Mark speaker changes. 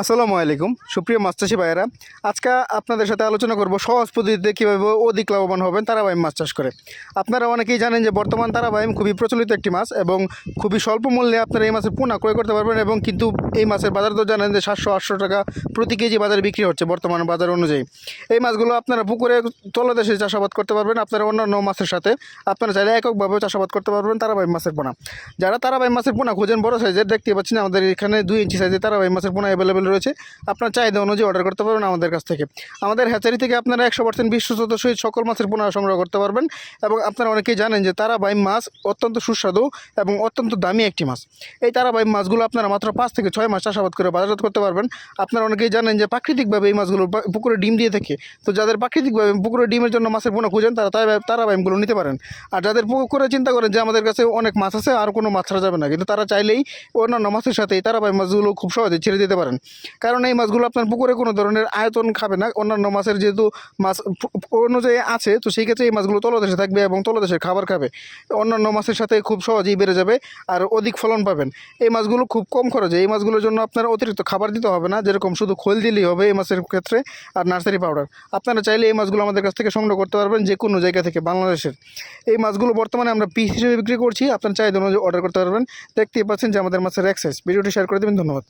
Speaker 1: আসসালামু আলাইকুম। সুপ্রিয় মাছ চাষি ভাইয়েরা, আজকে আপনাদের সাথে আলোচনা করব সহজ পদ্ধতিতে কীভাবে অধিক লাভবান হবেন তারাবাইম মাছ চাষ করে। আপনারা অনেকেই জানেন যে বর্তমান তারাবাইম খুবই প্রচলিত একটি মাছ এবং খুবই স্বল্প মূল্যে আপনারা এই মাছের পোনা ক্রয় করতে পারবেন এবং কিন্তু এই মাছের বাজার তো জানেন যে সাতশো আটশো টাকা প্রতি কেজি বাজারে বিক্রি হচ্ছে বর্তমান বাজার অনুযায়ী। এই মাছগুলো আপনারা পুকুরে তলদেশে চাষাবাদ করতে পারবেন, আপনারা অন্যান্য মাছের সাথে আপনারা চাইলে এককভাবে চাষাবাদ করতে পারবেন তারাবাইম মাছের পোনা। যারা তারাবাইম মাছের পোনা খোঁজেন, বড় সাইজের, দেখতে পাচ্ছেন আমাদের এখানে দুই ইঞ্চি সাইজের তারাবাইম মাছের পোনা অ্যাভেলেবেল রয়েছে। আপনার চাহিদা অনুযায়ী অর্ডার করতে পারবেন আমাদের কাছ থেকে। আমাদের হ্যাচারি থেকে আপনারা একশো পার্সেন্ট বিশ্বস্ত সহিত সকল মাছের পোনা সংগ্রহ করতে পারবেন এবং আপনারা অনেকেই জানেন যে তারাবাইম মাছ অত্যন্ত সুস্বাদু এবং অত্যন্ত দামি একটি মাছ। এই তারাবাইম মাছগুলো আপনারা মাত্র পাঁচ থেকে ছয় মাস চাষাবাদ করে বাজারজাত করতে পারবেন। আপনারা অনেকেই জানেন যে প্রাকৃতিকভাবে এই মাছগুলো পুকুরে ডিম দিয়ে থাকে। তো যাদের প্রাকৃতিকভাবে পুকুরে ডিমের জন্য মাছের পোনা খুঁজেন, তারা তারা- তারাবাইমগুলো নিতে পারেন। আর যাদের পুকুরে চিন্তা করেন যে আমাদের কাছে অনেক মাছ আছে, আর কোনো মাছ ছাড়া যাবে না। কিন্তু তারা চাইলেই অন্যান্য মাছের সাথে এই তারাবাইম মাছগুলো খুব সহজে ছেড়ে দিতে পারেন। কারণ এই মাছগুলো আপনার পুকুরে কোনো ধরনের আয়তন খাবে না। অন্যান্য মাছের যেহেতু মাছ অনুযায়ী আছে, তো সেই ক্ষেত্রে এই মাছগুলো তলদেশে থাকবে এবং তলদেশের খাবার খাবে। অন্যান্য মাছের সাথে খুব সহজেই বেড়ে যাবে আর অধিক ফলন পাবেন। এই মাছগুলো খুব কম খরচে, এই মাছগুলোর জন্য আপনার অতিরিক্ত খাবার দিতে হবে না। যেরকম শুধু খোল দিলেই হবে এই মাছের ক্ষেত্রে আর নার্সারি পাউডার। আপনারা চাইলে এই মাছগুলো আমাদের কাছ থেকে সংগ্রহ করতে পারবেন যে কোনো জায়গা থেকে বাংলাদেশের। এই মাছগুলো বর্তমানে আমরা পিস হিসেবে বিক্রি করছি। আপনার চাহিদা অনুযায়ী অর্ডার করতে পারবেন। দেখতেই পাচ্ছেন যে আমাদের মাছের এক্সাইজ ভিডিওটি শেয়ার করে দেবেন। ধন্যবাদ।